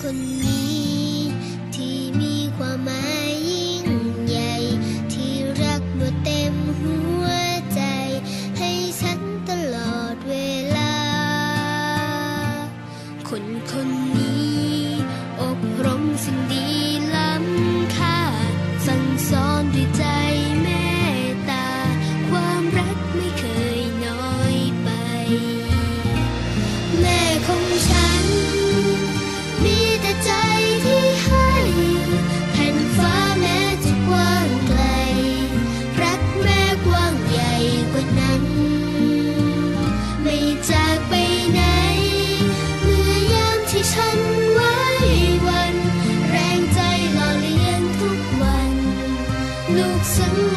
คนนี้ที่มี soon.